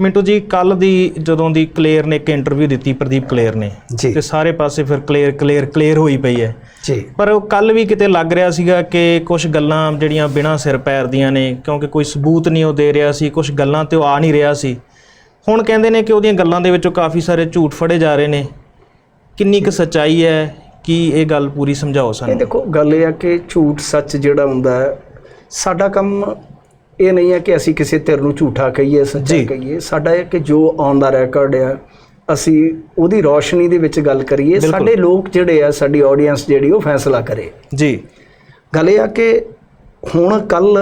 ਮਿੰਟੂ ਜੀ ਕੱਲ ਦੀ ਜਦੋਂ ਦੀ ਕਲੇਅਰ ਨੇ ਇੱਕ ਇੰਟਰਵਿਊ ਦਿੱਤੀ ਪ੍ਰਦੀਪ ਕਲੇਅਰ ਨੇ ਜੀ। ਤੇ ਸਾਰੇ ਪਾਸੇ ਫਿਰ ਕਲੇਅਰ ਕਲੇਅਰ ਕਲੇਅਰ ਹੋਈ ਪਈ ਹੈ। ਜੀ। ਪਰ ਉਹ ਕੱਲ ਵੀ ਕਿਤੇ ਲੱਗ ਰਿਹਾ ਸੀਗਾ ਕਿ ਕੁਝ ਗੱਲਾਂ ਜਿਹੜੀਆਂ ਬਿਨਾਂ ਸਿਰ ਪੈਰ ਦੀਆਂ ਨੇ ਕਿਉਂਕਿ ਕੋਈ ਸਬੂਤ ਨਹੀਂ ਉਹ ਦੇ ਰਿਹਾ ਸੀ ਕੁਝ ਗੱਲਾਂ ਤੇ ਉਹ ਆ ਨਹੀਂ ਰਿਹਾ ਸੀ। ਹੁਣ ਕਹਿੰਦੇ ਨੇ ਕਿ ਉਹਦੀਆਂ ਗੱਲਾਂ ਦੇ ਵਿੱਚੋਂ ਕਾਫੀ ਸਾਰੇ ਝੂਠ ਫੜੇ ਜਾ ਰਹੇ ਨੇ। ਕਿੰਨੀ ਕੁ ਸੱਚਾਈ ਹੈ? ਕੀ ਇਹ ਗੱਲ ਪੂਰੀ ਸਮਝਾਓ ਇਹ ਸਾਨੂੰ ਦੇਖੋ ਗੱਲ ਇਹ ਆ ਕਿ ਝੂਠ ਸੱਚ ਜਿਹੜਾ ਹੁੰਦਾ ਹੈ ਸਾਡਾ ਕੰਮ ਇਹ ਨਹੀਂ ਹੈ ਕਿ ਅਸੀਂ ਕਿਸੇ ਧਿਰ ਨੂੰ ਝੂਠਾ ਕਹੀਏ ਸੱਚਾ। ਕਹੀਏ। ਸਾਡਾ ਇਹ ਕਿ ਜੋ ਔਨ ਦਾ ਰੈਕੋਰਡ ਆ ਅਸੀਂ ਉਹਦੀ ਰੌਸ਼ਨੀ ਦੇ ਵਿੱਚ ਗੱਲ ਕਰੀਏ। ਸਾਡੇ ਲੋਕ ਜਿਹੜੇ ਆ ਸਾਡੀ ਆਡੀਅנס ਜਿਹੜੀ ਉਹ ਫੈਸਲਾ ਕਰੇ। ਜੀ। ਗੱਲ ਇਹ ਆ ਕਿ ਹੁਣ ਕੱਲ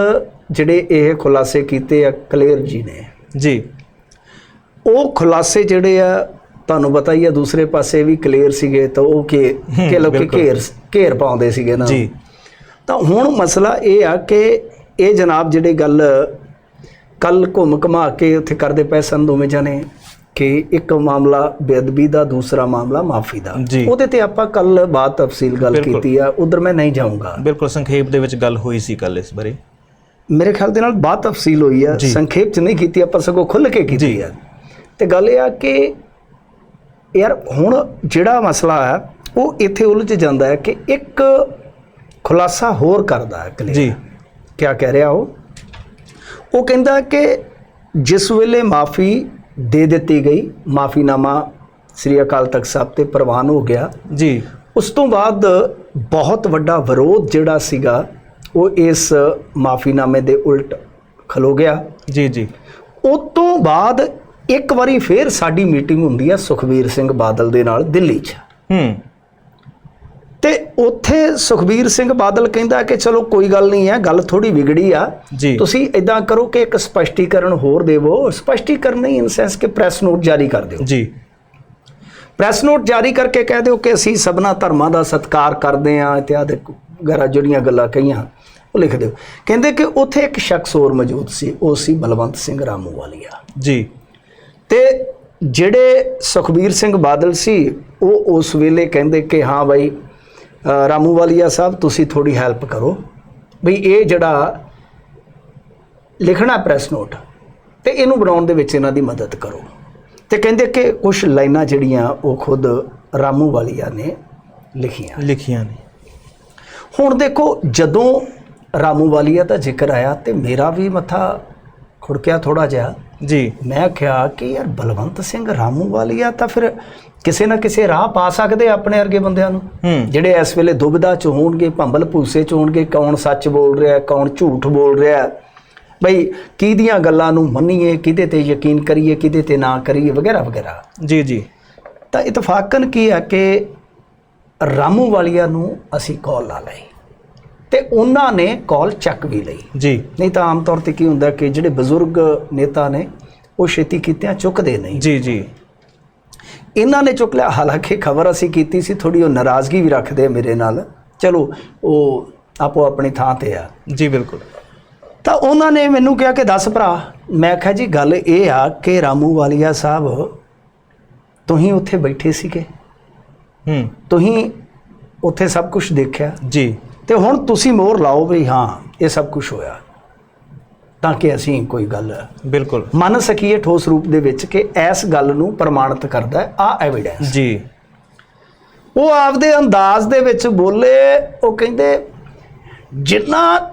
ਜਿਹੜੇ ਇਹ ਖੁਲਾਸੇ ਕੀਤੇ ਆ ਕਲੀਅਰ ਜੀ ਨੇ। ਜੀ। ਉਹ ਖੁਲਾਸੇ ਜਿਹੜੇ ਆ ਤੁਹਾਨੂੰ ਪਤਾ ਹੀ ਆ ਦੂਸਰੇ ਪਾਸੇ ਵੀ ਕਲੀਅਰ ਸੀਗੇ ਤਾਂ ਉਹ ਕਿ ਕਿ ਲੋਕੀ। ਘੇਰ ਘੇਰ ਪਾਉਂਦੇ ਸੀਗੇ ਨਾ। ਜੀ। ਤਾਂ ਹੁਣ ਮਸਲਾ ਇਹ ਆ ਕਿ ਇਹ ਜਨਾਬ ਜਿਹੜੇ ਗੱਲ ਕੱਲ ਘੁੰਮ ਘਮਾ ਕੇ ਉੱਥੇ ਕਰਦੇ ਪਏ ਸਨ ਦੋਵੇਂ ਜਣੇ ਕਿ ਇੱਕ ਮਾਮਲਾ ਬੇਅਦਬੀ ਦਾ ਦੂਸਰਾ ਮਾਮਲਾ ਮਾਫੀ ਦਾ। ਉਹਦੇ ਤੇ ਆਪਾਂ ਕੱਲ ਬਾਤ ਤਫਸੀਲ ਗੱਲ। ਕੀਤੀ ਆ ਉਧਰ ਮੈਂ ਨਹੀਂ ਜਾਊਂਗਾ ਬਿਲਕੁਲ ਸੰਖੇਪ ਦੇ ਵਿੱਚ ਗੱਲ ਹੋਈ ਸੀ ਕੱਲ ਇਸ ਬਾਰੇ ਮੇਰੇ ਖਿਆਲ ਦੇ ਨਾਲ ਬਾਤ ਤਫਸੀਲ ਹੋਈ ਆ। ਸੰਖੇਪ ਚ ਨਹੀਂ ਕੀਤੀ ਆਪਾਂ ਸਗੋਂ ਖੁੱਲ ਕੇ ਕੀਤੀ। ਆ ਤੇ ਗੱਲ ਇਹ ਆ ਕਿ ਯਾਰ ਹੁਣ ਜਿਹੜਾ ਮਸਲਾ ਆ ਉਹ ਇੱਥੇ ਉਲਝ ਜਾਂਦਾ ਹੈ ਕਿ ਇੱਕ ਖੁਲਾਸਾ ਹੋਰ ਕਰਦਾ ਹੈ ਕਲੀਅਰ ਜੀ ਕਿਆ ਕਹਿ ਰਿਹਾ ਉਹ? ਉਹ ਕਹਿੰਦਾ ਕਿ ਜਿਸ ਵੇਲੇ ਮਾਫੀ ਦੇ ਦਿੱਤੀ ਗਈ ਮਾਫੀਨਾਮਾ ਸ੍ਰੀ ਅਕਾਲ ਤਖਤ ਸਾਹਿਬ ਤੇ ਪ੍ਰਵਾਨ ਹੋ ਗਿਆ ਜੀ। ਉਸ ਤੋਂ ਬਾਅਦ ਬਹੁਤ ਵੱਡਾ ਵਿਰੋਧ ਜਿਹੜਾ ਸੀਗਾ ਉਹ ਇਸ ਮਾਫੀਨਾਮੇ ਦੇ ਉਲਟ ਖਲੋ ਗਿਆ। ਜੀ ਜੀ। ਉਸ ਤੋਂ ਬਾਅਦ ਇੱਕ ਵਾਰੀ ਫੇਰ ਸਾਡੀ ਮੀਟਿੰਗ ਹੁੰਦੀ ਹੈ ਸੁਖਬੀਰ ਸਿੰਘ ਬਾਦਲ ਦੇ ਨਾਲ ਦਿੱਲੀ 'ਚ। ਹੂੰ। ਉੱਥੇ ਸੁਖਬੀਰ ਸਿੰਘ ਬਾਦਲ ਕਹਿੰਦਾ ਕਿ ਚਲੋ ਕੋਈ ਗੱਲ ਨਹੀਂ ਹੈ ਗੱਲ ਥੋੜੀ ਵਿਗੜੀ ਆ। ਜੀ। ਤੁਸੀਂ ਇਦਾਂ ਕਰੋ ਕਿ ਇੱਕ ਸਪਸ਼ਟੀਕਰਨ ਹੋਰ ਦੇਵੋ। ਸਪਸ਼ਟੀਕਰਨ ਨਹੀਂ ਇਨ ਸੈਂਸ ਕਿ ਪ੍ਰੈਸ ਨੋਟ ਜਾਰੀ ਕਰ ਦਿਓ। ਜੀ। ਪ੍ਰੈਸ ਨੋਟ ਜਾਰੀ ਕਰਕੇ ਕਹਿ ਦਿਓ ਕਿ ਅਸੀਂ ਸਭਨਾ ਧਰਮਾਂ ਦਾ ਸਤਿਕਾਰ ਕਰਦੇ ਹਾਂ ਇਤਿਆਦਿ ਵਗੈਰਾ ਜਿਹੜੀਆਂ ਗੱਲਾਂ ਕਹੀਆਂ ਉਹ ਲਿਖ ਦਿਓ। ਕਹਿੰਦੇ ਕਿ ਉੱਥੇ ਇੱਕ ਸ਼ਖਸ ਹੋਰ ਮੌਜੂਦ ਸੀ ਉਹ ਸੀ ਬਲਵੰਤ ਸਿੰਘ ਰਾਮੂਵਾਲੀਆ। ਜੀ। ਤੇ ਜਿਹੜੇ ਸੁਖਬੀਰ ਸਿੰਘ ਬਾਦਲ ਸੀ ਉਹ ਉਸ ਵੇਲੇ ਕਹਿੰਦੇ ਕਿ ਹਾਂ ਬਾਈ ਰਾਮੂਵਾਲੀਆ ਸਾਹਿਬ ਤੁਸੀਂ ਥੋੜੀ ਹੈਲਪ ਕਰੋ। ਬਈ ਇਹ ਜਿਹੜਾ ਲਿਖਣਾ ਪ੍ਰੈਸ ਨੋਟ ਤੇ ਇਹਨੂੰ ਬਣਾਉਣ ਦੇ ਵਿੱਚ ਇਹਨਾਂ ਦੀ ਮਦਦ ਕਰੋ। ਤੇ ਕਹਿੰਦੇ ਕਿ ਕੁਝ ਲਾਈਨਾਂ ਜਿਹੜੀਆਂ ਉਹ ਖੁਦ ਰਾਮੂਵਾਲੀਆ ਨੇ ਲਿਖੀਆਂ। ਲਿਖੀਆਂ ਨੇ। ਹੁਣ ਦੇਖੋ ਜਦੋਂ ਰਾਮੂਵਾਲੀਆ ਦਾ ਜ਼ਿਕਰ ਆਇਆ ਤੇ ਮੇਰਾ ਵੀ ਮੱਥਾ ਖੁੜਕਿਆ ਥੋੜਾ ਜਿਹਾ ਜੀ। ਮੈਂ ਕਿਹਾ ਕਿ ਯਾਰ ਬਲਵੰਤ ਸਿੰਘ ਰਾਮੂਵਾਲੀਆ ਤਾਂ ਫਿਰ ਕਿਸੇ ਨਾ ਕਿਸੇ ਰਾਹ ਪਾ ਸਕਦੇ ਆਪਣੇ ਵਰਗੇ ਬੰਦਿਆਂ ਨੂੰ। ਜਿਹੜੇ ਇਸ ਵੇਲੇ ਦੁਬਿਧਾ ਚ ਹੋਣਗੇ ਭੰਬਲ ਭੂਸੇ ਚ ਹੋਣਗੇ ਕੌਣ ਸੱਚ ਬੋਲ ਰਿਹਾ ਕੌਣ ਝੂਠ ਬੋਲ ਰਿਹਾ। ਬਈ ਕਿਹਦੀਆਂ ਗੱਲਾਂ ਨੂੰ ਮੰਨੀਏ ਕਿਹਦੇ ਤੇ ਯਕੀਨ ਕਰੀਏ ਕਿਹਦੇ ਤੇ ਨਾ ਕਰੀਏ ਵਗੈਰਾ ਵਗੈਰਾ। ਜੀ ਜੀ। ਤਾਂ ਇਤਫਾਕਨ ਕੀ ਆ ਕਿ ਰਾਮੂਵਾਲੀਆ ਨੂੰ ਅਸੀਂ ਕਾਲ ਲਾ ਲਈ। ਤੇ ਉਹਨਾਂ ਨੇ ਕਾਲ ਚੱਕ ਵੀ ਲਈ। ਜੀ। ਨਹੀਂ ਤਾਂ ਆਮ ਤੌਰ ਤੇ ਕੀ ਹੁੰਦਾ ਕਿ ਜਿਹੜੇ ਬਜ਼ੁਰਗ ਨੇਤਾ ਨੇ ਉਹ ਛੇਤੀ ਕੀਤਿਆਂ ਚੁੱਕਦੇ ਨਹੀਂ। ਜੀ ਜੀ। ਇਹਨਾਂ ਨੇ ਚੁੱਕ ਲਿਆ। ਹਾਲਾਂਕਿ ਖਬਰ ਅਸੀਂ ਕੀਤੀ ਸੀ ਥੋੜੀ ਉਹ ਨਾਰਾਜ਼ਗੀ ਵੀ ਰੱਖਦੇ ਮੇਰੇ ਨਾਲ। ਚਲੋ ਉਹ ਆਪੋ ਆਪਣੀ ਥਾਂ ਤੇ ਆ। ਜੀ ਬਿਲਕੁਲ। ਤਾਂ ਉਹਨਾਂ ਨੇ ਮੈਨੂੰ ਕਿਹਾ ਕਿ ਦੱਸ ਭਰਾ ਮੈਂ ਕਿਹਾ ਜੀ ਗੱਲ ਇਹ ਆ ਕਿ ਰਾਮੂ ਵਾਲੀਆ ਸਾਹਿਬ ਤੁਸੀਂ ਉੱਥੇ ਬੈਠੇ ਸੀਗੇ। ਹੂੰ। ਤੁਸੀਂ ਉੱਥੇ ਸਭ ਕੁਝ ਦੇਖਿਆ। ਜੀ। ਤੇ ਹੁਣ ਤੁਸੀਂ ਮੋਹਰ ਲਾਓ ਵੀ ਹਾਂ ਇਹ ਸਭ ਕੁਝ ਹੋਇਆ। ਤਾਂ ਕਿ ਅਸੀਂ ਕੋਈ ਗੱਲ ਬਿਲਕੁਲ। ਮੰਨ ਸਕੀਏ ਠੋਸ ਰੂਪ ਦੇ ਵਿੱਚ ਕਿ ਇਸ ਗੱਲ ਨੂੰ ਪ੍ਰਮਾਣਿਤ ਕਰਦਾ ਆ ਐਵੀਡੈਂਸ ਜੀ। ਉਹ ਆਪਦੇ ਅੰਦਾਜ਼ ਦੇ ਵਿੱਚ ਬੋਲੇ ਉਹ ਕਹਿੰਦੇ ਜਿੰਨਾ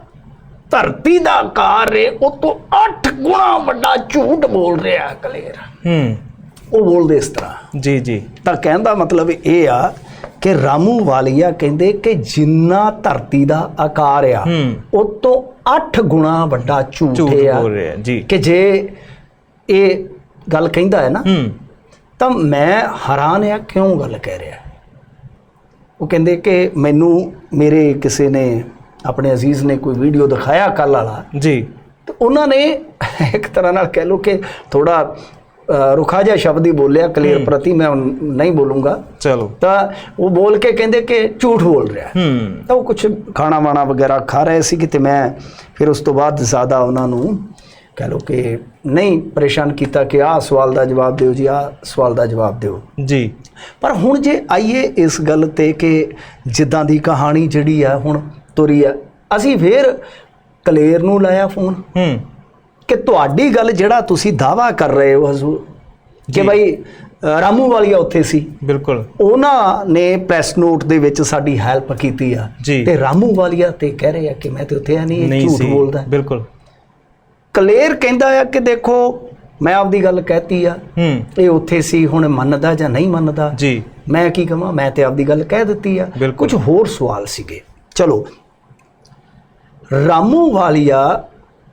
ਧਰਤੀ ਦਾ ਆਕਾਰ ਹੈ ਉਹ ਤੋਂ 8 ਗੁਣਾ ਵੱਡਾ ਝੂਠ ਬੋਲ ਰਿਹਾ ਕਲੇਰ। ਹੂੰ। ਉਹ ਬੋਲਦੇ ਇਸ ਤਰ੍ਹਾਂ। ਜੀ ਜੀ। ਤਾਂ ਕਹਿਣ ਦਾ ਮਤਲਬ ਇਹ ਆ ਕਿ ਰਾਮੂ ਵਾਲੀਆ ਕਹਿੰਦੇ ਕਿ ਜਿੰਨਾ ਧਰਤੀ ਦਾ ਆਕਾਰ ਆ ਉਹ ਤੋਂ 8 ਗੁਣਾ ਵੱਡਾ ਝੂਠ ਝੂਠ ਆ ਬੋਲ ਰਿਹਾ ਜੀ। ਕਿ ਜੇ ਇਹ ਗੱਲ ਕਹਿੰਦਾ ਹੈ ਨਾ ਤਾਂ ਮੈਂ ਹੈਰਾਨ ਆ ਕਿਉਂ ਗੱਲ ਕਹਿ ਰਿਹਾ? ਉਹ ਕਹਿੰਦੇ ਕਿ ਮੈਨੂੰ ਮੇਰੇ ਕਿਸੇ ਨੇ ਆਪਣੇ ਅਜ਼ੀਜ਼ ਨੇ ਕੋਈ ਵੀਡੀਓ ਦਿਖਾਇਆ ਕੱਲ ਵਾਲਾ। ਜੀ। ਤੇ ਉਹਨਾਂ ਨੇ ਇੱਕ ਤਰ੍ਹਾਂ ਨਾਲ ਕਹਿ ਲੋ ਕਿ ਥੋੜਾ ਰੁਖਾ ਜਿਹਾ ਸ਼ਬਦ ਹੀ ਬੋਲਿਆ ਕਲੀਅਰ ਪ੍ਰਤੀ ਮੈਂ ਨਹੀਂ ਬੋਲੂੰਗਾ। ਚਲੋ। ਤਾਂ ਉਹ ਬੋਲ ਕੇ ਕਹਿੰਦੇ ਕਿ ਝੂਠ ਬੋਲ ਰਿਹਾ ਹੂੰ। ਤਾਂ ਉਹ ਕੁਝ ਖਾਣਾ ਵਾਣਾ ਵਗੈਰਾ ਖਾ ਰਹੇ ਸੀ ਕਿ ਮੈਂ ਫਿਰ ਉਸ ਤੋਂ ਬਾਅਦ ਜ਼ਿਆਦਾ ਉਹਨਾਂ ਨੂੰ ਕਹਿ ਲੋ ਕਿ ਨਹੀਂ ਪਰੇਸ਼ਾਨ ਕੀਤਾ ਕਿ ਆਹ ਸਵਾਲ ਦਾ ਜਵਾਬ ਦਿਓ ਜੀ ਆਹ ਸਵਾਲ ਦਾ ਜਵਾਬ ਦਿਓ। ਜੀ। ਪਰ ਹੁਣ ਜੇ ਆਈਏ ਇਸ ਗੱਲ ਤੇ ਕਿ ਜਿੱਦਾਂ ਦੀ ਕਹਾਣੀ ਜਿਹੜੀ ਆ ਹੁਣ ਤੁਰੀ ਆ ਅਸੀਂ ਫੇਰ ਕਲੇਰ ਨੂੰ ਲਾਇਆ ਫੋਨ। ਹੂੰ। ਕਿ ਤੁਹਾਡੀ ਗੱਲ ਜਿਹੜਾ ਤੁਸੀਂ ਦਾਵਾ ਕਰ ਰਹੇ ਹੋ ਹਜ਼ੂਰ ਕਿ ਭਾਈ ਰਾਮੂ ਵਾਲੀਆ ਉੱਥੇ ਸੀ। ਬਿਲਕੁਲ। ਉਹਨਾਂ ਨੇ ਪ੍ਰੈਸ ਨੋਟ ਦੇ ਵਿੱਚ ਸਾਡੀ ਹੈਲਪ ਕੀਤੀ ਆ। ਤੇ ਰਾਮੂ ਵਾਲੀਆ ਤੇ ਕਹਿ ਰਹੇ ਆ ਕਿ ਮੈਂ ਤੇ ਉੱਥੇ ਆ ਨਹੀਂ ਇਹ ਝੂਠ ਬੋਲਦਾ। ਬਿਲਕੁਲ। ਕਲੇਰ ਕਹਿੰਦਾ ਆ ਕਿ ਦੇਖੋ ਮੈਂ ਆਪਦੀ ਗੱਲ ਕਹਿਤੀ ਆ। ਇਹ ਉੱਥੇ ਸੀ ਹੁਣ ਮੰਨਦਾ ਜਾਂ ਨਹੀਂ ਮੰਨਦਾ। ਜੀ। ਮੈਂ ਕੀ ਕਹਾਂ ਮੈਂ ਤੇ ਆਪਦੀ ਗੱਲ ਕਹਿ ਦਿੱਤੀ ਆ। ਕੁਝ ਹੋਰ ਸਵਾਲ ਸੀਗੇ। ਚਲੋ। ਰਾਮੂ ਵਾਲੀਆ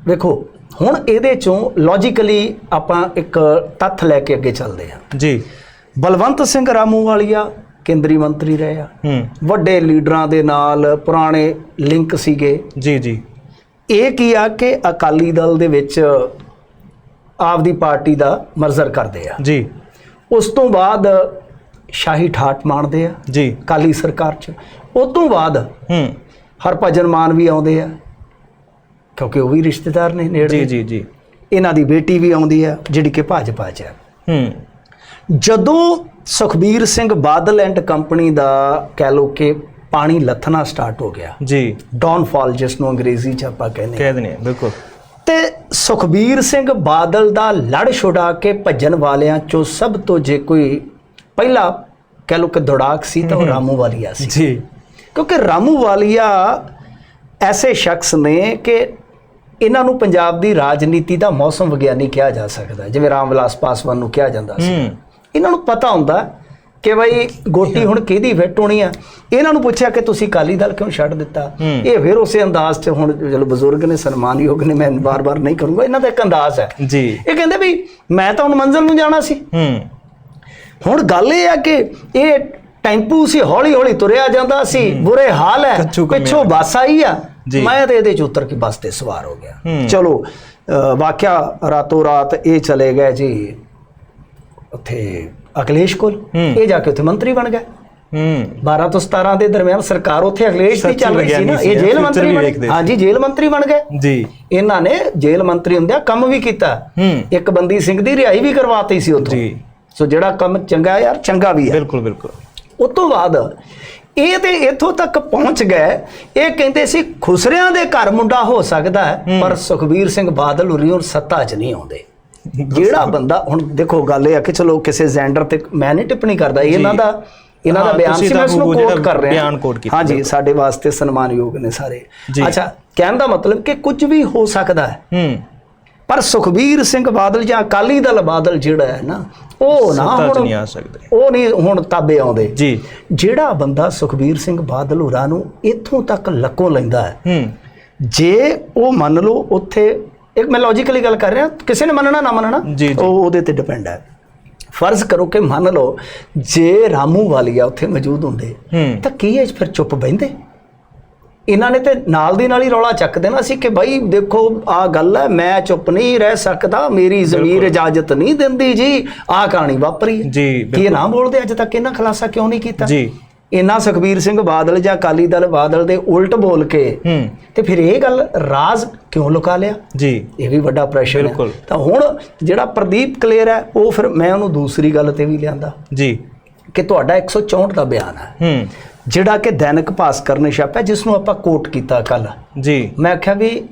ਵੇਖੋ ਹੁਣ ਇਹਦੇ ਚੋਂ ਲੌਜੀਕਲੀ ਆਪਾਂ ਇੱਕ ਤੱਥ ਲੈ ਕੇ ਅੱਗੇ ਚੱਲਦੇ ਹਾਂ। ਜੀ। ਬਲਵੰਤ ਸਿੰਘ ਰਾਮੂ ਵਾਲੀਆ ਕੇਂਦਰੀ ਮੰਤਰੀ ਰਹੇ ਆ। ਹੂੰ। ਵੱਡੇ ਲੀਡਰਾਂ ਦੇ ਨਾਲ ਪੁਰਾਣੇ ਲਿੰਕ ਸੀਗੇ। ਜੀ ਜੀ। ਇਹ ਕੀ ਆ ਕਿ ਅਕਾਲੀ ਦਲ ਦੇ ਵਿੱਚ ਆਪਦੀ ਪਾਰਟੀ ਦਾ ਮਰਜ਼ਰ ਕਰਦੇ ਆ। ਜੀ। ਉਸ ਤੋਂ ਬਾਅਦ ਸ਼ਾਹੀ ਠਾਠ ਮਾਣਦੇ ਆ। ਜੀ। ਅਕਾਲੀ ਸਰਕਾਰ ਚ। ਉਸ ਤੋਂ ਬਾਅਦ ਹੂੰ। ਹਰਭਜਨ ਮਾਨ ਵੀ ਆਉਂਦੇ ਆ। ਕਿਉਂਕਿ ਉਹ ਵੀ ਰਿਸ਼ਤੇਦਾਰ ਨੇ ਨੇੜੇ ਜੀ ਜੀ ਜੀ। ਇਹਨਾਂ ਦੀ ਬੇਟੀ ਵੀ ਆਉਂਦੀ ਆ ਜਿਹੜੀ ਕਿ ਭਾਜਪਾ ਚ ਆ ਹੂੰ। ਜਦੋਂ ਸੁਖਬੀਰ ਸਿੰਘ ਬਾਦਲ ਐਂਡ ਕੰਪਨੀ ਦਾ ਕਹਿ ਲੋ ਕਿ ਪਾਣੀ ਲੱਥਣਾ ਸਟਾਰਟ ਹੋ ਗਿਆ ਜੀ। ਡਾਊਨਫਾਲ ਜਿਸ ਨੂੰ ਅੰਗਰੇਜ਼ੀ ਚ ਆਪਾਂ ਕਹਿੰਦੇ ਕਹਿ ਦਨੇ ਬਿਲਕੁਲ। ਤੇ ਸੁਖਬੀਰ ਸਿੰਘ ਬਾਦਲ ਦਾ ਲੜ ਛੁਡਾ ਕੇ ਭੱਜਣ ਵਾਲਿਆਂ ਚੋਂ ਸਭ ਤੋਂ ਜੇ ਕੋਈ ਪਹਿਲਾ ਕਹਿ ਲੋ ਕਿ ਦੌੜਾਕ ਸੀ ਤਾਂ ਉਹ ਰਾਮੂ ਵਾਲੀਆ ਸੀ। ਜੀ। ਕਿਉਂਕਿ ਰਾਮੂ ਵਾਲੀਆ ਐਸੇ ਸ਼ਖਸ ਨੇ ਕਿ ਇਹਨਾਂ ਨੂੰ ਪੰਜਾਬ ਦੀ ਰਾਜਨੀਤੀ ਦਾ ਮੌਸਮ ਵਿਗਿਆਨੀ ਕਿਹਾ ਜਾ ਸਕਦਾ ਜਿਵੇਂ ਰਾਮ ਵਿਲਾਸ ਪਾਸਵਾਨ ਨੂੰ ਕਿਹਾ ਜਾਂਦਾ ਸੀ। ਇਹਨਾਂ ਨੂੰ ਪਤਾ ਹੁੰਦਾ ਕਿ ਬਈ ਗੋਟੀ ਹੁਣ ਕਿਹਦੀ ਫਿੱਟ ਹੋਣੀ ਆ। ਇਹਨਾਂ ਨੂੰ ਪੁੱਛਿਆ ਕਿ ਤੁਸੀਂ ਕਾਲੀ ਦਲ ਕਿਉਂ ਛੱਡ ਦਿੱਤਾ। ਇਹ ਫਿਰ ਉਸੇ ਅੰਦਾਜ਼ 'ਚ ਹੁਣ ਚਲੋ ਬਜ਼ੁਰਗ ਨੇ ਸਨਮਾਨਯੋਗ ਨੇ ਮੈਂ ਬਾਰ-ਬਾਰ ਨਹੀਂ ਕਰੂੰਗਾ ਇਹਨਾਂ ਦਾ ਇੱਕ ਅੰਦਾਜ਼ ਹੈ। ਜੀ। ਇਹ ਕਹਿੰਦੇ ਵੀ ਮੈਂ ਤਾਂ ਹੁਣ ਮੰਜ਼ਲ ਨੂੰ ਜਾਣਾ ਸੀ। ਹੂੰ। ਹੁਣ ਗੱਲ ਇਹ ਆ ਕਿ ਇਹ ਟੈਂਪੂ ਸੀ ਹੌਲੀ ਹੌਲੀ ਤੁਰਿਆ ਜਾਂਦਾ ਸੀ ਬੁਰੇ ਹਾਲ ਹੈ। ਪਿੱਛੋਂ ਬੱਸ ਆਈ ਆ। ਜੀ। ਮੈਂ ਤੇ ਇਹਦੇ ਚ ਉਤਰ ਕੇ ਬੱਸ ਤੇ ਸਵਾਰ ਹੋ ਗਿਆ। ਹੂੰ। ਚਲੋ ਵਾਕਿਆ ਰਾਤੋਂ ਰਾਤ ਇਹ ਚਲੇ ਗਏ ਜੀ ਉੱਥੇ ਅਖਿਲੇਸ਼ ਕੋਲ। ਇਹ ਜਾ ਕੇ ਉੱਥੇ ਮੰਤਰੀ ਬਣ ਗਏ। ਹੂੰ। 12 ਤੋਂ 17 ਦੇ ਦਰਮਿਆਨ ਸਰਕਾਰ ਉੱਥੇ ਅਖਿਲੇਸ਼ ਦੀ ਚੱਲ ਰਹੀ ਸੀ ਨਾ। ਇਹ ਜੇਲ੍ਹ ਮੰਤਰੀ ਬਣ। ਹਾਂਜੀ ਜੇਲ੍ਹ ਮੰਤਰੀ ਬਣ ਗਏ। ਜੀ। ਇਹਨਾਂ ਨੇ ਜੇਲ੍ਹ ਮੰਤਰੀ ਹੁੰਦਿਆਂ ਕੰਮ ਵੀ ਕੀਤਾ। ਹੂੰ। ਇੱਕ ਬੰਦੀ ਸਿੰਘ ਦੀ ਰਿਹਾਈ ਵੀ ਕਰਵਾਤੀ ਸੀ ਉੱਥੋਂ। ਜੀ। ਸੋ ਜਿਹੜਾ ਕੰਮ ਚੰਗਾ ਯਾਰ ਚੰਗਾ ਵੀ ਹੈ। ਬਿਲਕੁਲ ਬਿਲਕੁਲ। ਉਸ ਤੋਂ ਬਾਅਦ ਇਹ ਤੇ ਇੱਥੋਂ ਤੱਕ ਪਹੁੰਚ ਗਏ। ਇਹ ਕਹਿੰਦੇ ਸੀ ਖੁਸਰਿਆਂ ਦੇ ਘਰ ਮੁੰਡਾ ਹੋ ਸਕਦਾ ਹੈ ਪਰ ਸੁਖਬੀਰ ਸਿੰਘ ਬਾਦਲ ਉਰੀ ਹੁਣ ਸੱਤਾ 'ਚ ਨਹੀਂ ਆਉਂਦੇ। ਜਿਹੜਾ ਬੰਦਾ ਹੁਣ ਦੇਖੋ ਗੱਲ ਇਹ ਆ ਕਿ ਚਲੋ ਕਿਸੇ ਜ਼ੈਂਡਰ ਤੇ ਮੈਂ ਨਹੀਂ ਟਿੱਪਣੀ ਕਰਦਾ ਇਹ ਇਹਨਾਂ ਦਾ ਇਹਨਾਂ ਦਾ ਬਿਆਨ ਸੀ ਮੈਂ ਇਸ ਨੂੰ ਕੋਟ ਕਰ ਰਿਹਾ। ਬਿਆਨ quote ਕੀਤਾ, ਹਾਂਜੀ। ਸਾਡੇ ਵਾਸਤੇ ਸਨਮਾਨਯੋਗ ਨੇ ਸਾਰੇ। ਅੱਛਾ ਕਹਿਣ ਦਾ ਮਤਲਬ ਕਿ ਕੁਝ ਵੀ ਹੋ ਸਕਦਾ ਹੈ। ਹੂੰ। ਪਰ ਸੁਖਬੀਰ ਸਿੰਘ ਬਾਦਲ ਜਾਂ ਅਕਾਲੀ ਦਲ ਬਾਦਲ ਜਿਹੜਾ ਹੈ ਨਾ ਉਹ ਨਾ ਹੁਣ ਨਹੀਂ ਆ ਸਕਦੇ। ਉਹ ਨਹੀਂ ਹੁਣ ਤਾਬੇ ਆਉਂਦੇ। ਜੀ। ਜਿਹੜਾ ਬੰਦਾ ਸੁਖਬੀਰ ਸਿੰਘ ਬਾਦਲ ਹੋਰਾਂ ਨੂੰ ਇੱਥੋਂ ਤੱਕ ਲੱਕੋਂ ਲੈਂਦਾ ਹੈ ਹੂੰ। ਜੇ ਉਹ ਮੰਨ ਲਓ ਉੱਥੇ ਇੱਕ ਮੈਂ ਲੌਜੀਕਲੀ ਗੱਲ ਕਰ ਰਿਹਾ ਕਿਸੇ ਨੇ ਮੰਨਣਾ ਨਾ ਮੰਨਣਾ। ਉਹ ਉਹਦੇ ਤੇ ਡਿਪੈਂਡ ਹੈ। ਫਰਜ਼ ਕਰੋ ਕਿ ਮੰਨ ਲਓ ਜੇ ਰਾਮੂ ਵਾਲੀਆ ਉੱਥੇ ਮੌਜੂਦ ਹੁੰਦੇ ਤਾਂ ਕੀ ਇਹ ਫਿਰ ਚੁੱਪ ਬੈਂਦੇ ਇਹਨਾਂ ਨੇ ਤੇ ਨਾਲ ਦੀ ਨਾਲ ਹੀ ਰੌਲਾ ਚੱਕ ਦੇਣਾ ਸੀ ਕਿ ਭਾਈ ਦੇਖੋ ਆ ਗੱਲ ਹੈ ਮੈਂ ਚੁੱਪ ਨਹੀਂ ਰਹਿ ਸਕਦਾ ਮੇਰੀ ਜ਼ਮੀਰ ਇਜਾਜ਼ਤ ਨਹੀਂ ਦਿੰਦੀ ਜੀ ਆ ਕਹਾਣੀ ਵਾਪਰੀ। ਜੀ ਕੀ ਇਹ ਨਾ ਬੋਲਦੇ ਅੱਜ ਤੱਕ ਇਹਨਾਂ ਖੁਲਾਸਾ ਕਿਉਂ ਨਹੀਂ ਕੀਤਾ? ਜੀ। ਇਹਨਾਂ ਸੁਖਬੀਰ ਸਿੰਘ ਬਾਦਲ ਜਾਂ ਅਕਾਲੀ ਦਲ ਬਾਦਲ ਦੇ ਉਲਟ ਬੋਲ ਕੇ ਤੇ ਫਿਰ ਇਹ ਗੱਲ ਰਾਜ਼ ਕਿਉਂ ਲੁਕਾ ਲਿਆ? ਜੀ। ਇਹ ਵੀ ਵੱਡਾ ਪ੍ਰੈਸ਼ਰ ਬਿਲਕੁਲ। ਹੈ ਤਾਂ ਹੁਣ ਜਿਹੜਾ ਪ੍ਰਦੀਪ ਕਲੇਰ ਹੈ ਉਹ ਫਿਰ ਮੈਂ ਉਹਨੂੰ ਦੂਸਰੀ ਗੱਲ ਤੇ ਵੀ ਲਿਆਂਦਾ। ਜੀ। ਕਿ ਤੁਹਾਡਾ 164 ਦਾ ਬਿਆਨ ਹੈ। ਹੂੰ। ਜਿਹੜਾ ਕਿ ਦੈਨਿਕ ਭਾਸਕਰ ਨੇ ਛਾਪਿਆ ਜਿਸ ਨੂੰ ਆਪਾਂ ਕੋਟ ਕੀਤਾ ਕੱਲ ਜੀ। ਮੈਂ ਆਖਿਆ ਵੀ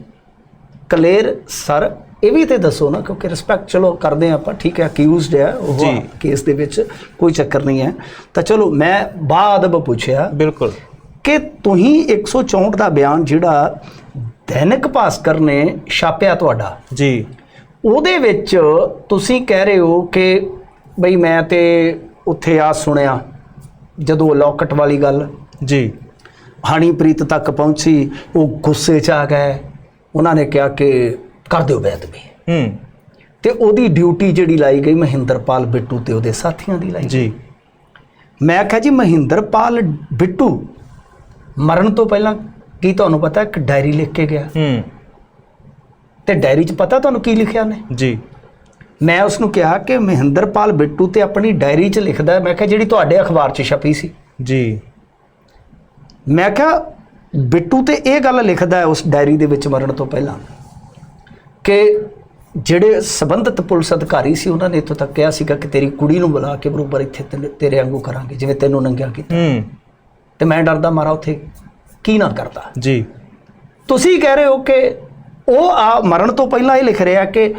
ਕਲੇਰ ਸਰ ਇਹ ਵੀ ਤੇ ਦੱਸੋ ਨਾ ਕਿਉਂਕਿ ਰਿਸਪੈਕਟ ਚਲੋ ਕਰਦੇ ਹਾਂ ਆਪਾਂ ਠੀਕ ਹੈ ਅਕਿਊਜ਼ਡ ਹੈ ਉਹ। ਕੇਸ ਦੇ ਵਿੱਚ ਕੋਈ ਚੱਕਰ ਨਹੀਂ ਹੈ। ਤਾਂ ਚਲੋ ਮੈਂ ਬਾਅਦ ਪੁੱਛਿਆ ਬਿਲਕੁਲ। ਕਿ ਤੁਸੀਂ 164 ਦਾ ਬਿਆਨ ਜਿਹੜਾ ਦੈਨਿਕ ਭਾਸਕਰ ਨੇ ਛਾਪਿਆ ਤੁਹਾਡਾ ਜੀ। ਉਹਦੇ ਵਿੱਚ ਤੁਸੀਂ ਕਹਿ ਰਹੇ ਹੋ ਕਿ ਬਈ ਮੈਂ ਤੇ ਉੱਥੇ ਆ ਸੁਣਿਆ। ਜਦੋਂ ਲੋਕਟ ਵਾਲੀ ਗੱਲ ਜੀ। ਹਣੀਪ੍ਰੀਤ ਤੱਕ ਪਹੁੰਚੀ ਉਹ ਗੁੱਸੇ 'ਚ ਆ ਗਏ। ਉਹਨਾਂ ਨੇ ਕਿਹਾ ਕਿ ਕਰ ਦਿਓ ਬੇਅਦਬੀ ਹੂੰ। ਤੇ ਉਹਦੀ ਡਿਊਟੀ ਜਿਹੜੀ ਲਾਈ ਗਈ ਮਹਿੰਦਰਪਾਲ ਬਿੱਟੂ ਤੇ ਉਹਦੇ ਸਾਥੀਆਂ ਦੀ ਲਾਈ ਜੀ। ਮੈਂ ਆਖਿਆ ਜੀ ਮਹਿੰਦਰਪਾਲ ਬਿੱਟੂ ਮਰਨ ਤੋਂ ਪਹਿਲਾਂ ਕੀ ਤੁਹਾਨੂੰ ਪਤਾ ਇੱਕ ਡਾਇਰੀ ਲਿਖ ਕੇ ਗਿਆ? ਹੂੰ। ਤੇ ਡਾਇਰੀ 'ਚ ਪਤਾ ਤੁਹਾਨੂੰ ਕੀ ਲਿਖਿਆ ਨੇ ਜੀ। ਮੈਂ ਉਸ ਨੂੰ ਕਿਹਾ ਕਿ ਮਹਿੰਦਰਪਾਲ ਬਿੱਟੂ ਤੇ ਆਪਣੀ ਡਾਇਰੀ 'ਚ ਲਿਖਦਾ। ਮੈਂ ਕਿਹਾ ਜਿਹੜੀ ਤੁਹਾਡੇ ਅਖਬਾਰ 'ਚ ਛਪੀ ਸੀ। ਜੀ। ਮੈਂ ਕਿਹਾ ਬਿੱਟੂ ਤੇ ਇਹ ਗੱਲ ਲਿਖਦਾ ਹੈ ਉਸ ਡਾਇਰੀ ਦੇ ਵਿੱਚ ਮਰਨ ਤੋਂ ਪਹਿਲਾਂ ਕਿ ਜਿਹੜੇ ਸਬੰਧਤ ਪੁਲਿਸ ਅਧਿਕਾਰੀ ਸੀ ਉਹਨਾਂ ਨੇ ਇੱਥੋਂ ਤੱਕ ਕਿਹਾ ਸੀਗਾ ਕਿ ਤੇਰੀ ਕੁੜੀ ਨੂੰ ਬੁਲਾ ਕੇ ਬਰੋਬਰ ਇੱਥੇ ਤੇਰੇ ਵਾਂਗੂ ਕਰਾਂਗੇ ਜਿਵੇਂ ਤੈਨੂੰ ਨੰਗਿਆ ਕੀਤਾ। ਹੂੰ। ਤੇ ਮੈਂ ਡਰਦਾ ਮਾਰਾ ਉੱਥੇ ਕੀ ਨਾ ਕਰਦਾ। ਜੀ। ਤੁਸੀਂ ਕਹਿ ਰਹੇ ਹੋ ਕਿ ਉਹ ਆ ਮਰਨ ਤੋਂ ਪਹਿਲਾਂ ਇਹ ਲਿਖ ਰਿਹਾ ਕਿ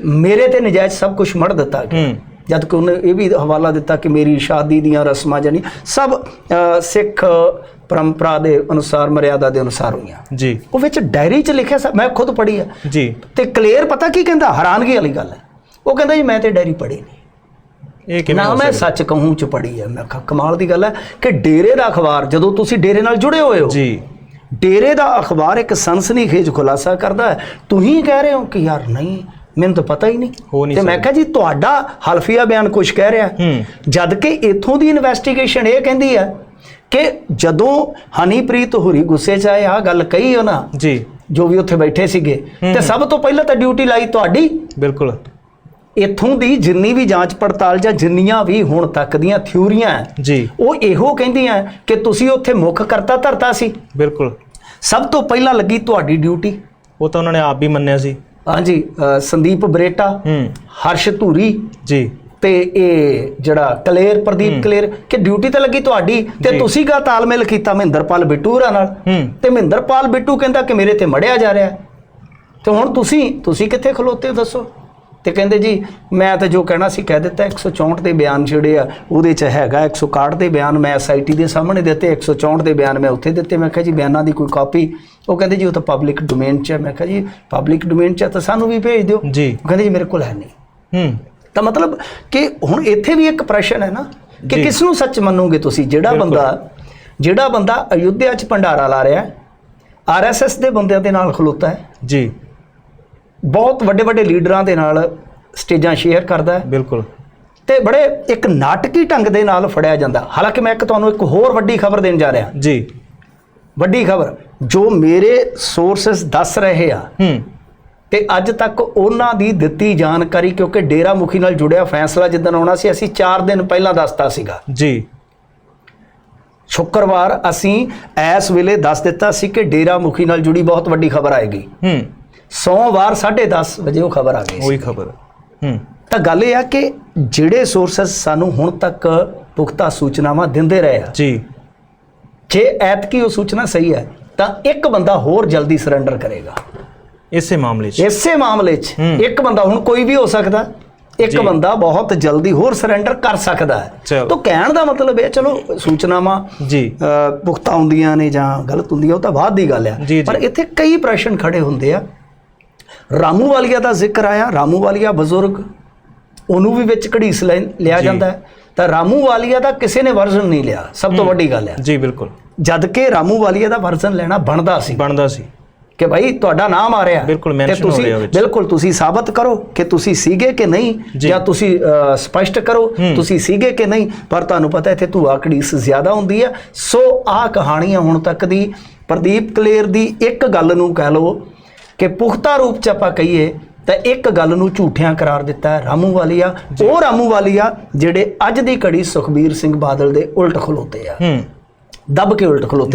ਮੇਰੇ ਤੇ ਨਜਾਇਜ਼ ਸਭ ਕੁਝ ਮੜ ਦਿੱਤਾ ਗਿਆ। ਜਦ ਕਿ ਉਹਨੇ ਇਹ ਵੀ ਹਵਾਲਾ ਦਿੱਤਾ ਕਿ ਮੇਰੀ ਸ਼ਾਦੀ ਦੀਆਂ ਰਸਮਾਂ ਜਾਨੀ ਸਭ ਸਿੱਖ ਪਰੰਪਰਾ ਦੇ ਅਨੁਸਾਰ ਮਰਿਆਦਾ ਦੇ ਅਨੁਸਾਰ ਹੋਈਆਂ। ਜੀ। ਉਹ ਵਿੱਚ ਡਾਇਰੀ 'ਚ ਲਿਖਿਆ ਸਭ ਮੈਂ ਖੁਦ ਪੜ੍ਹੀ ਹੈ ਜੀ। ਤੇ ਕਲੀਅਰ ਪਤਾ ਕੀ ਕਹਿੰਦਾ? ਹੈਰਾਨਗੀ ਵਾਲੀ ਗੱਲ ਹੈ। ਉਹ ਕਹਿੰਦਾ ਜੀ ਮੈਂ ਤੇ ਡਾਇਰੀ ਪੜ੍ਹੀ ਨਹੀਂ। ਇਹ ਕਿਵੇਂ ਨਾ ਮੈਂ? ਸੱਚ ਕਹੂੰ ਚ ਪੜ੍ਹੀ ਹੈ ਮੈਂ ਕਮਾਲ ਦੀ ਗੱਲ ਹੈ ਕਿ ਡੇਰੇ ਦਾ ਅਖਬਾਰ ਜਦੋਂ ਤੁਸੀਂ ਡੇਰੇ ਨਾਲ ਜੁੜੇ ਹੋਏ ਹੋ ਜੀ। ਡੇਰੇ ਦਾ ਅਖਬਾਰ ਇੱਕ ਸਨਸਨੀਖੇਜ ਖੁਲਾਸਾ ਕਰਦਾ ਹੈ। ਤੁਸੀਂ ਕਹਿ ਰਹੇ ਹੋ ਕਿ ਯਾਰ ਨਹੀਂ ਮੈਨੂੰ ਤਾਂ ਪਤਾ ਹੀ ਨਹੀਂ। ਤੇ ਮੈਂ ਕਿਹਾ ਜੀ ਤੁਹਾਡਾ ਹਲਫੀਆ ਬਿਆਨ ਕੁਝ ਕਹਿ ਰਿਹਾ। ਜਦ ਕਿ ਇਥੋਂ ਦੀ ਇਨਵੈਸਟੀਗੇਸ਼ਨ ਇਹ ਕਹਿੰਦੀ ਹੈ ਕਿ ਜਦੋਂ ਹਨੀਪ੍ਰੀਤ ਹੋਰੀ ਗੁੱਸੇ 'ਚ ਆਏ ਆ ਗੱਲ ਕਹੀ ਉਹਨਾਂ ਜੀ। ਜੋ ਵੀ ਉੱਥੇ ਬੈਠੇ ਸੀਗੇ ਤੇ ਸਭ ਤੋਂ ਪਹਿਲਾਂ ਤਾਂ ਡਿਊਟੀ ਲਾਈ ਤੁਹਾਡੀ। ਬਿਲਕੁਲ। ਇਥੋਂ ਦੀ ਜਿੰਨੀ ਵੀ ਜਾਂਚ ਪੜਤਾਲ ਜਾਂ ਜਿੰਨੀਆਂ ਵੀ ਹੁਣ ਤੱਕ ਦੀਆਂ ਥਿਊਰੀਆਂ ਜੀ। ਉਹ ਇਹੋ ਕਹਿੰਦੀਆਂ ਕਿ ਤੁਸੀਂ ਉੱਥੇ ਮੁੱਖ ਕਰਤਾ ਧਰਤਾ ਸੀ। ਬਿਲਕੁਲ। ਸਭ ਤੋਂ ਪਹਿਲਾਂ ਲੱਗੀ ਤੁਹਾਡੀ ਡਿਊਟੀ ਉਹ ਤਾਂ ਉਹਨਾਂ ਨੇ ਆਪ ਵੀ ਮੰਨਿਆ ਸੀ। ਹਾਂਜੀ ਸੰਦੀਪ ਬਰੇਟਾ ਹੂੰ। ਹਰਸ਼ ਧੂਰੀ ਜੀ। ਤੇ ਇਹ ਜਿਹੜਾ ਕਲੇਰ ਪ੍ਰਦੀਪ ਕਲੇਰ ਕਿ ਡਿਊਟੀ ਤੇ ਲੱਗੀ ਤੁਹਾਡੀ ਤੇ। ਤੁਸੀਂ ਕਾ ਤਾਲਮੇਲ ਕੀਤਾ ਮਹਿੰਦਰਪਾਲ ਬਿੱਟੂ ਹੋਰਾਂ ਨਾਲ? ਤੇ ਮਹਿੰਦਰਪਾਲ ਬਿੱਟੂ ਕਹਿੰਦਾ ਕਿ ਮੇਰੇ ਤੇ ਮੜਿਆ ਜਾ ਰਿਹਾ। ਤੇ ਹੁਣ ਤੁਸੀਂ ਤੁਸੀਂ ਕਿੱਥੇ ਖਲੋਤੇ ਹੋ ਦੱਸੋ। ਤੇ ਕਹਿੰਦੇ ਜੀ ਮੈਂ ਤਾਂ ਜੋ ਕਹਿਣਾ ਸੀ ਕਹਿ ਦਿੱਤਾ 164 ਦੇ ਬਿਆਨ ਜਿਹੜੇ ਆ ਉਹਦੇ ਚ ਹੈਗਾ 161 ਦੇ ਬਿਆਨ ਮੈਂ ਐਸਆਈਟੀ ਦੇ ਸਾਹਮਣੇ ਦਿੱਤੇ 164 ਦੇ ਬਿਆਨ ਮੈਂ ਉੱਥੇ ਦਿੱਤੇ। ਮੈਂ ਕਿਹਾ ਜੀ ਬਿਆਨਾਂ ਦੀ ਕੋਈ ਕਾਪੀ? ਉਹ ਕਹਿੰਦੇ ਜੀ ਉਹ ਤਾਂ ਪਬਲਿਕ ਡੋਮੇਨ 'ਚ ਹੈ। ਮੈਂ ਕਿਹਾ ਜੀ ਪਬਲਿਕ ਡੋਮੇਨ 'ਚ ਹੈ ਤਾਂ ਸਾਨੂੰ ਵੀ ਭੇਜ ਦਿਓ। ਜੀ। ਉਹ ਕਹਿੰਦੇ ਜੀ ਮੇਰੇ ਕੋਲ ਹੈ ਨਹੀਂ। ਹੂੰ। ਤਾਂ ਮਤਲਬ ਕਿ ਹੁਣ ਇੱਥੇ ਵੀ ਇੱਕ ਪ੍ਰਸ਼ਨ ਹੈ ਨਾ ਕਿ। ਕਿਸ ਨੂੰ ਸੱਚ ਮੰਨੋਗੇ ਤੁਸੀਂ? ਜਿਹੜਾ। ਬੰਦਾ ਜਿਹੜਾ ਬੰਦਾ ਅਯੁੱਧਿਆ 'ਚ ਭੰਡਾਰਾ ਲਾ ਰਿਹਾ ਹੈ ਆਰਐਸਐਸ ਦੇ ਬੰਦਿਆਂ ਦੇ ਨਾਲ ਖਲੋਤਾ ਹੈ। ਜੀ। ਬਹੁਤ ਵੱਡੇ ਵੱਡੇ ਲੀਡਰਾਂ ਦੇ ਨਾਲ ਸਟੇਜਾਂ ਸ਼ੇਅਰ ਕਰਦਾ ਹੈ। ਬਿਲਕੁਲ। ਤੇ ਬੜੇ ਇੱਕ ਨਾਟਕੀ ਢੰਗ ਦੇ ਨਾਲ ਫੜਿਆ ਜਾਂਦਾ। ਹਾਲਾਂਕਿ ਮੈਂ ਇੱਕ ਤੁਹਾਨੂੰ ਇੱਕ ਹੋਰ ਵੱਡੀ ਖਬਰ ਦੇਣ ਜਾ ਰਿਹਾ। ਜੀ। ਵੱਡੀ ਖਬਰ ਜੋ ਮੇਰੇ ਸੋਰਸਸ ਦੱਸ ਰਹੇ ਆ ਹੂੰ। ਤੇ ਅੱਜ ਤੱਕ ਉਹਨਾਂ ਦੀ ਦਿੱਤੀ ਜਾਣਕਾਰੀ ਕਿਉਂਕਿ ਡੇਰਾ ਮੁਖੀ ਨਾਲ ਜੁੜਿਆ ਫੈਸਲਾ ਜਿੱਦਣ ਆਉਣਾ ਸੀ ਅਸੀਂ 4 ਦਿਨ ਪਹਿਲਾਂ ਦੱਸਤਾ ਸੀਗਾ। ਜੀ। ਸ਼ੁੱਕਰਵਾਰ ਅਸੀਂ ਇਸ ਵੇਲੇ ਦੱਸ ਦਿੱਤਾ ਸੀ ਕਿ ਡੇਰਾ ਮੁਖੀ ਨਾਲ ਜੁੜੀ ਬਹੁਤ ਵੱਡੀ ਖਬਰ ਆਏਗੀ। ਹੂੰ। ਸੋਮਵਾਰ 10:30 ਵਜੇ ਉਹ ਖਬਰ ਆ ਗਈ ਸੀ। ਉਹੀ ਖਬਰ ਹੂੰ। ਤਾਂ ਗੱਲ ਇਹ ਆ ਕਿ ਜਿਹੜੇ ਸੋਰਸਸ ਸਾਨੂੰ ਹੁਣ ਤੱਕ ਪੁਖਤਾ ਸੂਚਨਾਵਾਂ ਦਿੰਦੇ ਰਹੇ ਆ ਜੀ। ਜੇ ਐਤਕੀ ਉਹ ਸੂਚਨਾ ਸਹੀ ਹੈ ਤਾਂ ਇੱਕ ਬੰਦਾ ਹੋਰ ਜਲਦੀ ਸਰੈਂਡਰ ਕਰੇਗਾ। ਇਸੇ ਮਾਮਲੇ 'ਚ। ਇਸੇ ਮਾਮਲੇ 'ਚ। ਇੱਕ ਬੰਦਾ ਹੁਣ ਕੋਈ ਵੀ ਹੋ ਸਕਦਾ ਇੱਕ। ਬੰਦਾ ਬਹੁਤ ਜਲਦੀ ਹੋਰ ਸਰੈਂਡਰ ਕਰ ਸਕਦਾ ਹੈ। ਤਾਂ ਕਹਿਣ ਦਾ ਮਤਲਬ ਇਹ ਚਲੋ ਸੂਚਨਾਵਾਂ ਜੀ। ਪੁਖਤਾ ਹੁੰਦੀਆਂ ਨੇ ਜਾਂ ਗਲਤ ਹੁੰਦੀਆਂ ਉਹ ਤਾਂ ਬਾਅਦ ਦੀ ਗੱਲ ਆ। ਪਰ ਇੱਥੇ ਕਈ ਪ੍ਰਸ਼ਨ ਖੜੇ ਹੁੰਦੇ ਆ ਰਾਮੂ ਵਾਲੀਆ ਦਾ ਜ਼ਿਕਰ ਆਇਆ ਰਾਮੂ ਵਾਲੀਆ ਬਜ਼ੁਰਗ ਉਹਨੂੰ ਵੀ ਵਿੱਚ ਘੜੀਸ ਲਿਆ। ਜਾਂਦਾ ਹੈ। ਤਾਂ ਰਾਮੂ ਵਾਲੀਆ ਦਾ ਕਿਸੇ ਨੇ ਵਰਜ਼ਨ ਨਹੀਂ ਲਿਆ ਸਭ ਤੋਂ ਵੱਡੀ ਗੱਲ ਹੈ। ਜੀ ਬਿਲਕੁਲ। ਜਦ ਕਿ ਰਾਮੂ ਵਾਲੀਆ ਦਾ ਵਰਜ਼ਨ ਲੈਣਾ ਬਣਦਾ ਸੀ। ਬਣਦਾ ਸੀ। ਕਿ ਭਾਈ ਤੁਹਾਡਾ ਨਾਮ ਆ ਰਿਹਾ। ਬਿਲਕੁਲ ਹੋ ਰਿਹਾ ਵਿੱਚ। ਬਿਲਕੁਲ ਤੁਸੀਂ ਸਾਬਤ ਕਰੋ ਕਿ ਤੁਸੀਂ ਸੀਗੇ ਕਿ ਨਹੀਂ ਜੀ। ਤੁਸੀਂ ਸਪਸ਼ਟ ਕਰੋ। ਤੁਸੀਂ ਸੀਗੇ ਕਿ ਨਹੀਂ। ਪਰ ਤੁਹਾਨੂੰ ਪਤਾ ਇੱਥੇ ਧੂਆ ਕੜੀਸ ਜ਼ਿਆਦਾ ਹੁੰਦੀ ਹੈ। ਸੋ ਆਹ ਕਹਾਣੀਆਂ ਹੁਣ ਤੱਕ ਦੀ। ਪ੍ਰਦੀਪ ਕਲੇਰ ਦੀ ਇੱਕ ਗੱਲ ਨੂੰ ਕਹਿ ਲਓ ਕਿ ਪੁਖਤਾ ਰੂਪ ਚ ਆਪਾਂ ਕਹੀਏ ਤਾਂ ਇੱਕ ਗੱਲ ਨੂੰ ਝੂਠਿਆਂ ਕਰਾਰ ਦਿੱਤਾ ਹੈ ਰਾਮੂ ਵਾਲੀਆ। ਉਹ ਰਾਮੂ ਵਾਲੀਆ ਜਿਹੜੇ ਅੱਜ ਦੀ ਘੜੀ ਸੁਖਬੀਰ ਸਿੰਘ ਬਾਦਲ ਦੇ ਉਲਟ ਖਲੋਤੇ ਆ। ਹੂੰ। ਦੱਬ ਕੇ ਉਲਟ ਖਲੋਤੇ